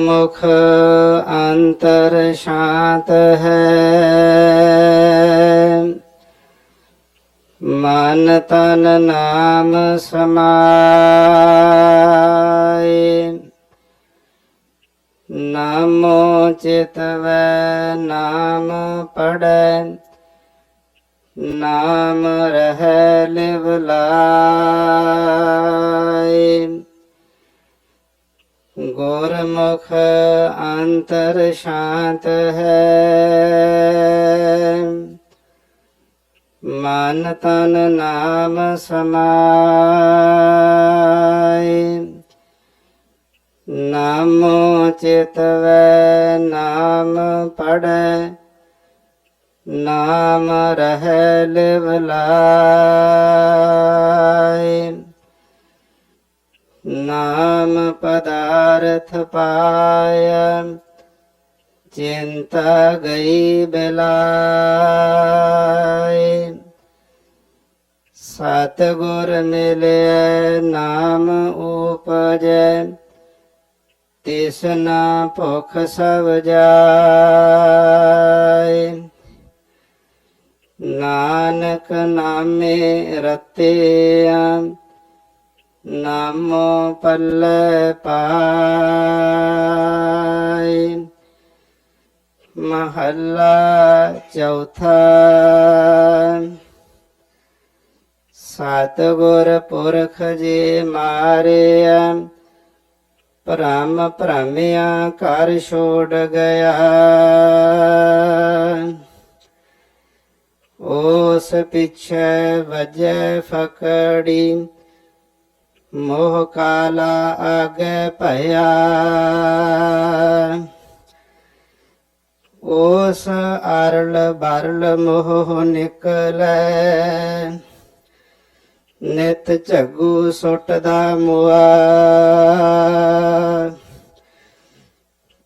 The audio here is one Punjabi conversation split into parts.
ਗੁਰਮੁਖ ਅੰਤਰ ਸ਼ਾਂਤ ਹੈ ਮਨ ਤਨ ਨਾਮ ਸਮਾਏ ਨਾਮੋ ਚਿਤਵੈ ਨਾਮ ਪੜੈ ਨਾਮ ਰਹਿ ਲਿਵ ਗੁਰਮੁਖ ਅੰਤਰ ਸ਼ਾਂਤ ਹੈ ਮਨ ਤਨ ਨਾਮ ਸਮਾਏ ਨਾਮੋ ਚਿਤਵੈ ਨਾਮ ਪੜੈ ਨਾਮ ਰਹਿ ਲਿਵ ਪਦਾਰਥ ਪਾਇਆ ਚਿੰਤਾ ਗਈ ਬਿਲਾਇ ਸਤ ਗੁਰ ਮਿਲਿਆ ਨਾਮ ਉਪਜੈ ਤਿਸਨਾ ਭੁਖ ਸਭ ਜਾਏ ਨਾਨਕ ਨਾਮੇ ਰਤਿਆ ਨਾਮੋ ਪੱਲੇ ਪਾਈ ਮਹੱਲਾ ਚੌਥਾ। ਸਤਿਗੁਰ ਪੁਰਖ ਜੀ ਮਾਰਿਆ, ਭ੍ਰਮ ਭ੍ਰਮਿਆ ਕਰ ਛੋੜ ਗਿਆ। ਉਸ ਪਿਛੇ ਵਜੈ ਫਕੜੀ ਮੋਹ ਕਾਲਾ ਆਗੇ ਭਇਆ। ਉਸ ਅਰਲ ਬਰਲ ਮੋਹ ਨਿਕਲੈ। ਨਿਤ ਝਗੂ ਸੁੱਟਦਾ ਮੁਆ।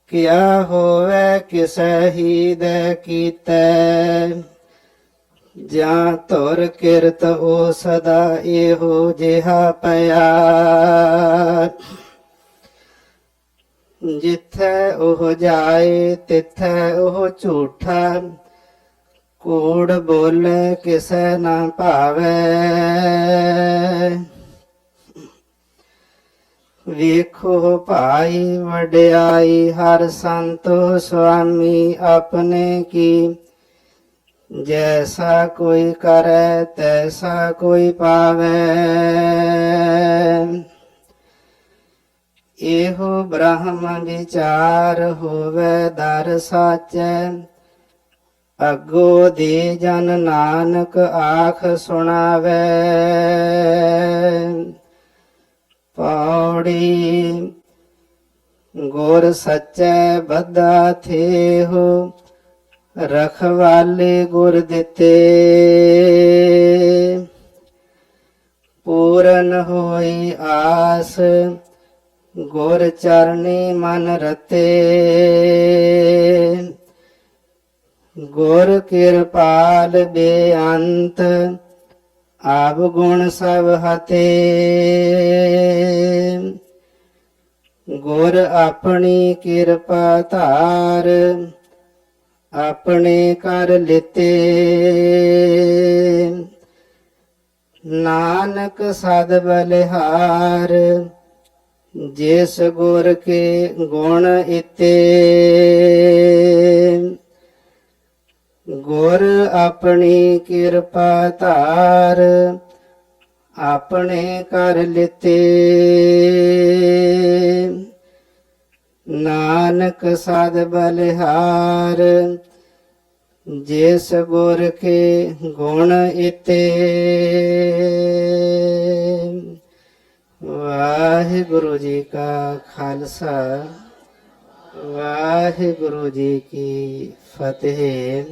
ਕਿਆ ਹੋਵੇ ਕਿਸੈ ਹੀ ਦੇ ਕੀਤੈ। ਜਾਂ ਤੁਰ ਕਿਰਤ ਉਹ ਸਦਾ ਇਹੋ ਜਿਹਾ ਪਿਆ ਜਿੱਥੇ ਉਹ ਜਾਏ, ਤਿੱਥੇ ਉਹ ਝੂਠਾ। ਕੋੜ ਬੋਲੇ ਕਿਸੈ ਨਾ ਭਾਵੇ। ਵੇਖੋ ਭਾਈ ਵਡਿਆਈ, ਹਰ ਸੰਤੋ ਸੁਆਮੀ ਆਪਣੇ ਕੀ ਜੈਸਾ ਕੋਈ ਕਰੈ, ਤੈਸਾ ਕੋਈ ਪਾਵੇ। ਇਹੋ ਬ੍ਰਹਮ ਵਿਚਾਰ ਹੋਵੇ, ਦਰ ਸਾਚੈ। ਅਗੋ ਦੇ ਜਨ ਨਾਨਕ ਆਖ ਸੁਣਾਵੇ। ਪੌੜੀ ਗੁਰ ਸੱਚੈ, ਬੱਧਾ ਥੇ ਰਖਵਾਲੇ ਗੁਰ ਦਿੱਤੇ। ਪੂਰਨ ਹੋਈ ਆਸ, ਗੁਰ ਚਰਨੀ ਮਨ ਰਤੇ। ਗੁਰ ਕਿਰਪਾਲ ਬੇਅੰਤ, ਆਪ ਗੁਣ ਸਭ ਹਤੇ। ਗੁਰ ਆਪਣੀ ਕਿਰਪਾ ਧਾਰ ਆਪਣੇ ਕਰ ਲਿਤੇ। ਨਾਨਕ ਸਦ ਬਲਿਹਾਰ, ਜਿਸ ਗੁਰ ਕੇ ਗੁਣ ਇਤੇ। ਗੁਰ ਆਪਣੀ ਕਿਰਪਾ ਧਾਰ, ਆਪਣੇ ਕਰ ਲਿਤੇ। ਨਾਨਕ ਸਦ ਬਲਿਹਾਰ, ਜਿਸ ਗੁਰ ਕੇ ਗੁਣ ਇਤੇ। ਵਾਹਿਗੁਰੂ ਜੀ ਕਾ ਖਾਲਸਾ, ਵਾਹਿਗੁਰੂ ਜੀ ਕੀ ਫਤਿਹ।